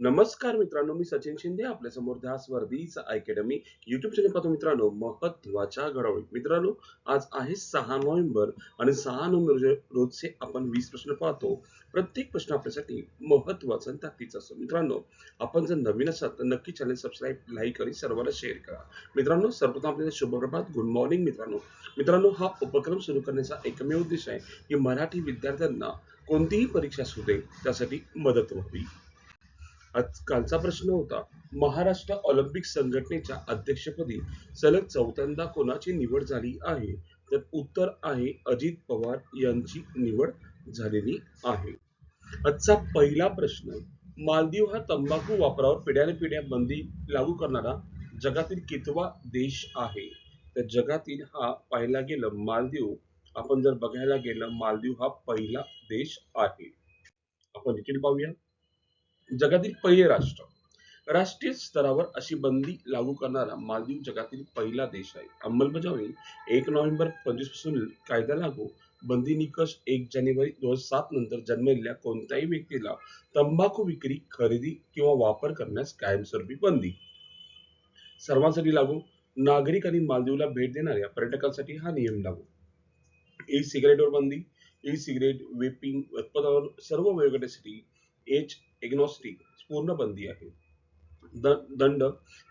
नमस्कार मित्रांनो मी सचिन शिंदे आपल्यासमोर ध्यास वर्धीच अकॅडमी युट्यूब चॅनल पाहतो मित्रांनो महत्त्वाच्या घडामोडी. मित्रांनो आज आहे सहा नोव्हेंबर आणि सहा नोव्हेंबर रोजचे आपण वीस प्रश्न पाहतो प्रत्येक प्रश्न आपल्यासाठी महत्त्वाचा आणि ताकदीचा असतो. मित्रांनो आपण जर नवीन असाल तर नक्की चॅनल सबस्क्राईब लाईक आणि सर्वांना शेअर करा. मित्रांनो सर्वप्रथम आपल्याला शुभप्रभात. गुड मॉर्निंग मित्रांनो. मित्रांनो हा उपक्रम सुरू करण्याचा एकमेव उद्देश आहे की मराठी विद्यार्थ्यांना कोणतीही परीक्षा असू दे त्यासाठी मदत व्हावी. आज कालचा प्रश्न होता महाराष्ट्र ऑलिम्पिक संघटनेच्या अध्यक्षपदी सलग चौथ्यांदा कोणाची निवड झाली आहे? तर उत्तर आहे अजित पवार यांची निवड झालेली आहे. आजचा पहिला प्रश्न मालदीव हा तंबाखू वापरावर पिढ्याने पिढ्या बंदी लागू करणारा जगातील कितवा देश आहे? तर जगातील हा पाहिला गेलं मालदीव. आपण जर बघायला गेलं मालदीव हा पहिला देश आहे. आपण देखील पाहूया. जगातील पहिले राष्ट्र. राष्ट्रीय स्तरावर अशी बंदी लागू करणारा मालदीव जगातील पहिला देश आहे. अंमलबजावणी एक नोव्हेंबर पंचवीसपासून कायदा लागू बंदी निकष एक जानेवारी दोन हजार सात नंतर जन्मलेल्या कोणत्याही व्यक्तीला तंबाखू विक्री खरेदी किंवा वापर करण्यास कायमस्वरूपी बंदी. सर्वांसाठी लागू नागरिक आणि मालदीवला भेट देणाऱ्या पर्यटकांसाठी हा नियम लागू. ई सिगारेटवर बंदी ई सिगरेट वेपिंग उत्पादनावर सर्व वयोगटासाठी एज एग्नॉस्टिक पूर्ण बंदी आहे दंड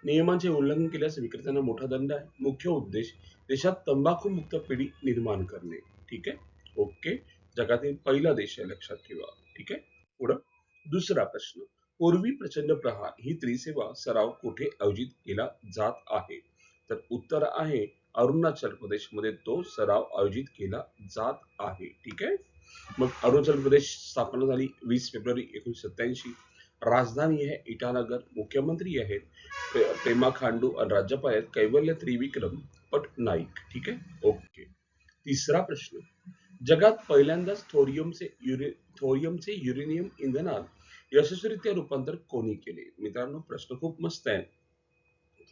नियमांचे उल्लंघन केल्यास विक्रेत्यांना मोठा दंड आहे. मुख्य उद्देश देशात तंबाखू मुक्त पिढी निर्माण करणे. ठीक आहे? ओके. जगातील पहिला देश आहे लक्षात ठेवा. ठीक आहे? पुढं. दुसरा प्रश्न. पूर्वी प्रचंड प्रहार ही त्रिसेवा सराव कुठे आयोजित केला जात आहे? तर उत्तर आहे अरुणाचल प्रदेशमध्ये तो सराव आयोजित केला जात आहे. ठीक आहे? मग अरुणाचल प्रदेश स्थापना झाली वीस फेब्रुवारी एकोणीसशे सत्याऐंशी राजधानी आहे इटानगर. मुख्यमंत्री आहेत पेमा खांडू आणि राज्यपाल आहेत कैवल्य त्रिविक्रम पटनाईक. ठीक आहे? ओके. तिसरा प्रश्न. जगात पहिल्यांदाच थोरियमचे युरे थोरियमचे युरेनियम इंधनात यशस्वीरित्या रूपांतर कोणी केले? मित्रांनो प्रश्न खूप मस्त आहे.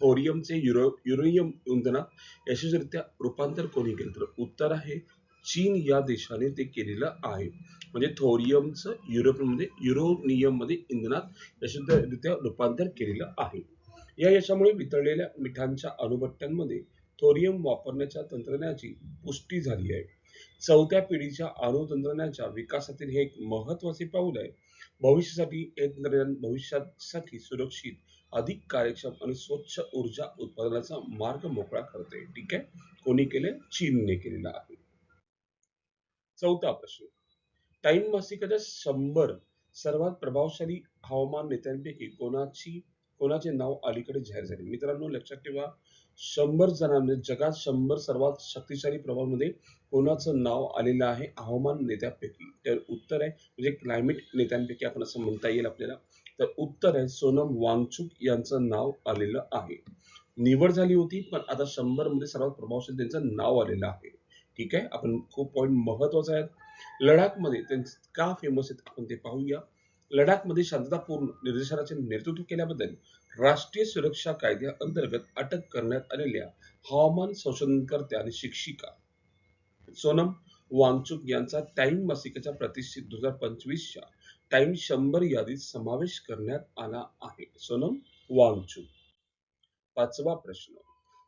थोरियमचे युरो युरेनियम इंधनात यशस्वीरित्या रूपांतर कोणी केले? तर उत्तर आहे चीन या देशाने ते केलेलं आहे. म्हणजे थोरियमचं युरोपमध्ये म्हणजे युरोनियममध्ये इंधनात यशस्वीरित्या रूपांतर केलेलं आहे. या यशामुळे वितळलेल्या मिठांच्या अणुभट्ट्यांमध्ये थोरियम वापरण्याच्या तंत्रज्ञानाची पुष्टी झाली आहे. चौथ्या पिढीच्या अणुतंत्रज्ञानाच्या विकासातील हे एक महत्त्वाचे पाऊल आहे. भविष्यासाठी हे तंत्रज्ञान भविष्यासाठी सुरक्षित अधिक कार्यक्षम आणि स्वच्छ ऊर्जा उत्पादनाचा मार्ग मोकळा करते. ठीक आहे? कोणी केले? चीनने केलेला आहे. चौथा प्रश्न टाइम मासिकाच्या शंभर सर्वात प्रभावशाली हवामान नेत्यांपैकी कोणाची कोणाचे नाव अलीकडे जाहीर झाले? मित्रांनो लक्षात ठेवा शंभर जणांनी जगात शंभर सर्वात शक्तिशाली प्रभावामध्ये कोणाचं नाव आलेलं आहे? हवामान नेत्यापैकी. तर उत्तर आहे म्हणजे क्लायमेट नेत्यांपैकी आपण असं म्हणता येईल आपल्याला. तर उत्तर आहे सोनम वांगचुक यांचं नाव आलेलं आहे. निवड झाली होती पण आता शंभरमध्ये सर्वात प्रभावशाली त्यांचं नाव आलेलं आहे. ठीक आहे? आपण खूप पॉईंट महत्त्वाचा आहे लडाखमध्ये त्यांचे का फेमस आहेत आपण ते पाहूया. लडाखमध्ये शांततापूर्ण निर्देशनाचे नेतृत्व केल्याबद्दल राष्ट्रीय सुरक्षा कायद्या अंतर्गत अटक करण्यात आलेल्या हवामान संशोधनकर्त्या आणि शिक्षिका सोनम वांगचुक यांचा टाइम मासिकाच्या प्रतिष्ठित दोन हजार पंचवीसच्या टाइम शंभर यादीत समावेश करण्यात आला आहे. सोनम वांगचुक. पाचवा प्रश्न.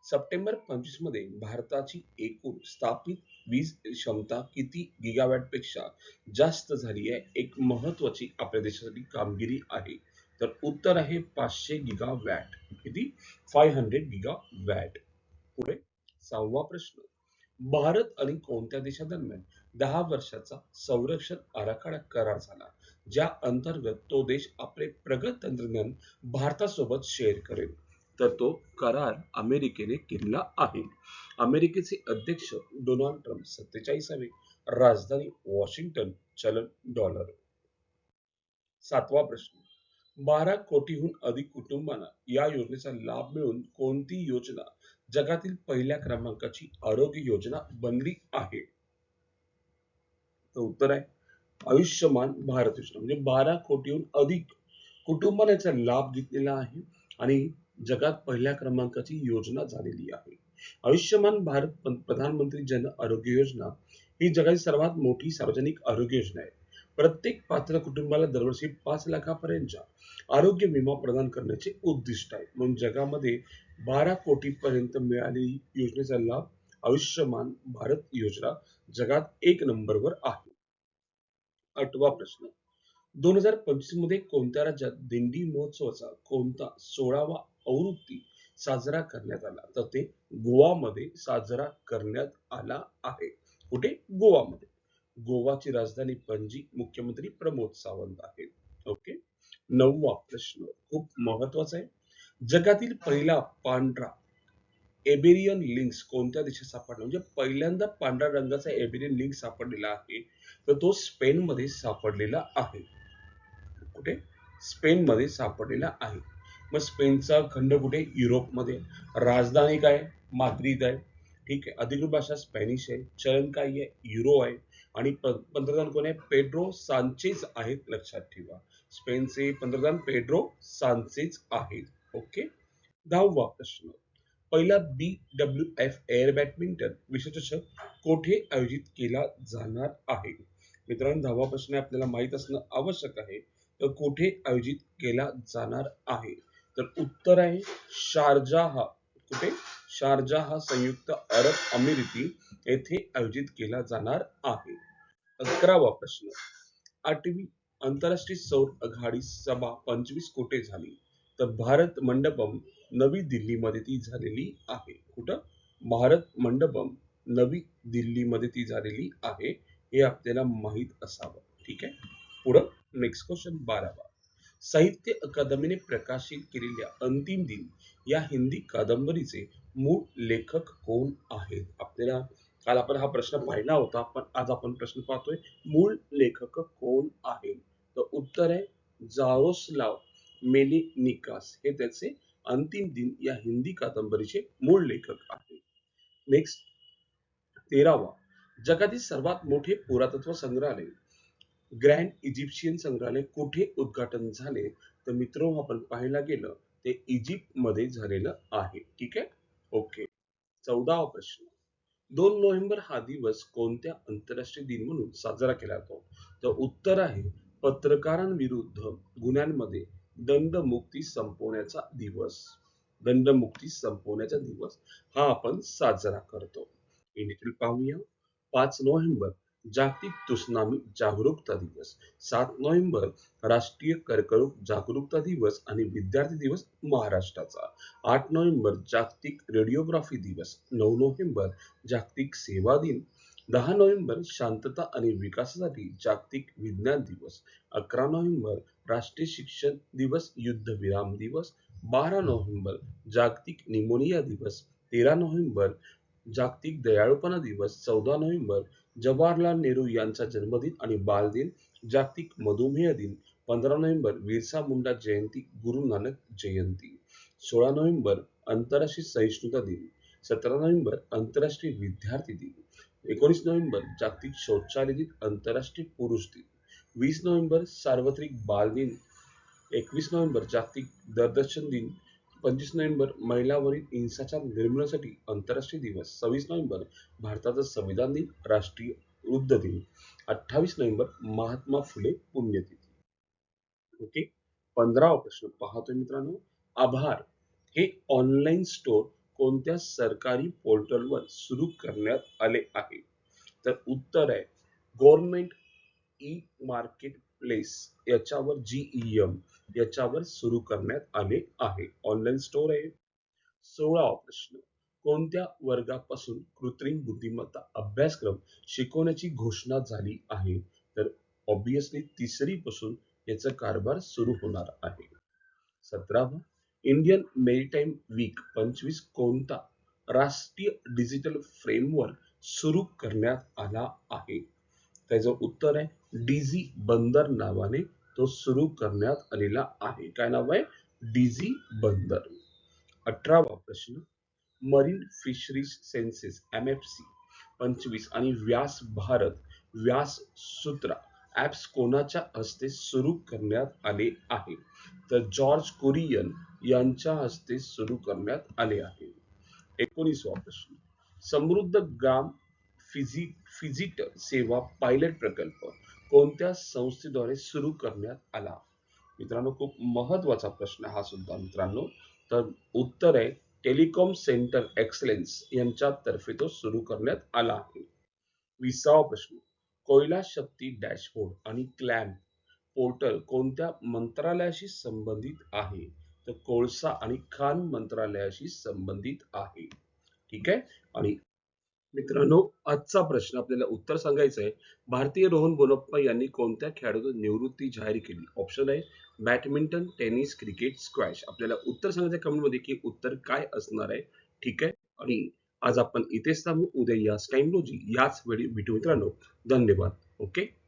सप्टेंबर पंचवीसमध्ये भारताची एकूण स्थापित वीज क्षमता किती गिगावॅटपेक्षा जास्त झाली आहे एक महत्वाची आपल्या देशासाठी कामगिरी आहे. तर उत्तर आहे पाचशे गिगावॅट किती? फाय हंड्रेड गिगा वॅट पुढे सहावा प्रश्न. भारत आणि कोणत्या देशादरम्यान दहा वर्षाचा संरक्षण आराखडा करार झाला ज्या अंतर्गत तो देश आपले प्रगत तंत्रज्ञान भारतासोबत शेअर करेल? तर तो करार अमेरिकेने केलेला आहे. अमेरिकेचे अध्यक्ष डोनाल्ड ट्रम्प सत्तेचाळीसावे. राजधानी वॉशिंग्टन चलन डॉलर. सातवा प्रश्न. बारा कोटीहून अधिक कुटुंबांना या योजनेचा लाभ मिळून कोणती योजना जगातील पहिल्या क्रमांकाची आरोग्य योजना बनली आहे? तर उत्तर आहे आयुष्यमान भारत योजना. म्हणजे बारा कोटीहून अधिक कुटुंबांना याचा लाभ घेतलेला आहे आणि जगात पहिल्या क्रमांकाची योजना झालेली आहे. आयुष्यमान भारत प्रधानमंत्री जन आरोग्य योजना ही जगातील सर्वात मोठी सार्वजनिक आरोग्य योजना आहे. प्रत्येक पात्र कुटुंबाला दरवर्षी पाच लाखापर्यंतच्या आरोग्य विमा प्रदान करण्याचे उद्दिष्ट आहे. म्हणून जगामध्ये बारा कोटी पर्यंत मिळालेली योजनेचा लाभ आयुष्यमान भारत योजना जगात एक नंबरवर आहे. आठवा प्रश्न. दोन हजार पंचवीसमध्ये कोणत्या राज्यात दिंडी महोत्सवाचा कोणता सोळावा आवृत्ती साजरा करण्यात आला. तर ते गोवामध्ये साजरा करण्यात आला आहे. कुठे? गोवामध्ये. गोवाची राजधानी पणजी मुख्यमंत्री प्रमोद सावंत आहेत. ओके? नववा प्रश्न खूप महत्त्वाचा आहे. जगातील पहिला पांढरा एबेरियन लिंक्स कोणत्या देशात सापडला? म्हणजे पहिल्यांदा पांढऱ्या रंगाचा एबेरियन लिंक सापडलेला आहे. तर तो स्पेन मध्ये सापडलेला आहे. कुठे? स्पेन मध्ये सापडलेला आहे. मग स्पेनचा खंड कुठे? युरोपमध्ये. राजधानी काय? माद्रिद आहे. ठीक आहे. अधिकृत भाषा स्पॅनिश आहे. चलन काय आहे? युरो आहे. आणि पंतप्रधान कोण आहे? पेड्रो सांचेज आहेत. लक्षात ठेवा. स्पेनचे पंतप्रधान पेड्रो सांचेज आहेत. ओके? दहावा प्रश्न. पहिला B W F air badminton विश्वचषक कोठे आयोजित केला जाणार आहे? मित्रांनो दहावा प्रश्न आपल्याला माहीत असणं आवश्यक आहे. तर कोठे आयोजित केला जाणार आहे? तर उत्तर आहे शारजाह. कुठे? शारजाह संयुक्त अरब अमिरिती येथे आयोजित केला जाणार आहे. अकरावा प्रश्न. आठवी आंतरराष्ट्रीय सौर आघाडी सभा पंचवीस कोठे झाली? तर भारत मंडपम नवी दिल्लीमध्ये ती झालेली आहे. कुठं? भारत मंडपम नवी दिल्लीमध्ये ती झालेली आहे हे आपल्याला माहीत असावं. ठीक आहे? पुढं नेक्स्ट क्वेश्चन बारावा. साहित्य अकादमीने प्रकाशित केलेल्या अंतिम दिन या हिंदी कादंबरीचे मूळ लेखक कोण आहेत? आपल्याला काल आपण हा प्रश्न पाहिला होता पण आज आपण प्रश्न पाहतोय मूळ लेखक कोण आहेत? तर उत्तर आहे जारोस्लाव मेलिनिकास. हे त्याचे अंतिम दिन या हिंदी कादंबरीचे मूळ लेखक आहेत. नेक्स्ट तेरावा. जगातील सर्वात मोठे पुरातत्व संग्रहालय. ग्रँड इजिप्शियन संग्रहालय कुठे उद्घाटन झाले? तर मित्र आपण पाहायला गेलं ते इजिप्त मध्ये झालेलं आहे. ठीक आहे? ओके. चौदावा प्रश्न. दोन नोव्हेंबर हा दिवस कोणत्या आंतरराष्ट्रीय दिन म्हणून साजरा केला जातो? तर उत्तर आहे पत्रकारांविरुद्ध गुन्ह्यांमध्ये दंडमुक्ती संपवण्याचा दिवस. दंडमुक्ती संपवण्याचा दिवस हा आपण साजरा करतो. पाहूया. पाच नोव्हेंबर जागतिक तुसनामी जागरूकता दिवस. सात नोव्हेंबर राष्ट्रीय कर्करोग जागरूकता दिवस आणि विद्यार्थी दिवस महाराष्ट्राचा. आठ नोव्हेंबर जागतिक रेडिओग्राफी दिवस. नऊ नोव्हेंबर जागतिक सेवा दिन. दहा नोव्हेंबर शांतता आणि विकासासाठी जागतिक विज्ञान दिवस. अकरा नोव्हेंबर राष्ट्रीय शिक्षण दिवस युद्धविराम दिवस. बारा नोव्हेंबर जागतिक निमोनिया दिवस. तेरा नोव्हेंबर जागतिक दयाळूपणा दिवस चौदा नोव्हेंबर जवाहरलाल नेहरू यांचा जन्मदिन आणि बालदिन जागतिक मधुमेह दिन पंधरा नोव्हेंबर बिरसा मुंडा जयंती गुरु नानक जयंती सोळा नोव्हेंबर आंतरराष्ट्रीय सहिष्णुता दिन सतरा नोव्हेंबर आंतरराष्ट्रीय विद्यार्थी दिन एकोणीस नोव्हेंबर जागतिक शौचालय दिन आंतरराष्ट्रीय पुरुष दिन वीस नोव्हेंबर सार्वत्रिक बाल दिन एकवीस नोव्हेंबर जागतिक दरदर्शन दिन पंचवीस नोव्हेंबर महिलावरील हिंसाचार निर्मूलनासाठी आंतरराष्ट्रीय दिवस. सव्वीस नोव्हेंबर भारताचा संविधान दिन राष्ट्रीय वृद्ध दिन. अठ्ठावीस नोव्हेंबर महात्मा फुले पुण्यतिथी. ओके? पंधरावा प्रश्न पाहतोय मित्रांनो. आभार. हे ऑनलाईन स्टोअर कोणत्या सरकारी पोर्टलवर सुरू करण्यात आले आहे? तर उत्तर आहे गव्हर्नमेंट ई मार्केट प्लेस याच्यावर जीईएम याच्यावर सुरू करण्यात आले आहे. ऑनलाईन स्टोअर आहे. सोळा प्रश्न कोणत्या वर्गापासून कृत्रिम बुद्धिमत्ता अभ्यासक्रम शिकवण्याची घोषणा झाली आहे? तर ऑब्विसली तिसरी पासून याचा कारभार सुरू होणार आहे. सतरावा. इंडियन मेरीटाईम वीक पंचवीस कोणता राष्ट्रीय डिजिटल फ्रेमवर्क सुरू करण्यात आला आहे? त्याचं उत्तर आहे डीझी बंदर नावाने तो सुरू करण्यात आलेला आहे. काय नाव आहे? डीझी बंदर. अठरावा प्रश्न. Marine fisheries census M F C पंचवीस आणि व्यास भारत व्यास सूत्रा ऍप्स कोणाच्या हस्ते सुरू करण्यात आले आहे? तर जॉर्ज कुरियन यांच्या हस्ते सुरू करण्यात आले आहे. एकोणीसवा प्रश्न. समृद्ध ग्राम फिजिक फिजिट सेवा पायलट प्रकल्प कोणत्या संस्थेद्वारे सुरू करण्यात आला? मित्रांनो खूप महत्त्वाचा प्रश्न हा सुद्धा मित्रांनो. तर उत्तर आहे टेलिकॉम सेंटर एक्सलेन्स यांच्यातर्फे तो सुरू करण्यात आला आहे. विसावा प्रश्न कोयला शक्ती डॅशबोर्ड आणि क्लॅम पोर्टल कोणत्या मंत्रालयाशी संबंधित आहे? तर कोळसा आणि खान मंत्रालयाशी संबंधित आहे. ठीक आहे? आणि मित्रांनो आजचा प्रश्न आपल्याला उत्तर सांगायचं आहे भारतीय रोहन बोनप्पा यांनी कोणत्या खेळाडूची निवृत्ती जाहीर केली? ऑप्शन आहे बॅडमिंटन टेनिस क्रिकेट स्क्वॅश आपल्याला उत्तर सांगायचं कमेंटमध्ये की उत्तर काय असणार आहे? ठीक आहे? आणि आज आपण इथेच थांबू. उद्या याच टाइम रोजी याच वेळी भेटू मित्रांनो. धन्यवाद. ओके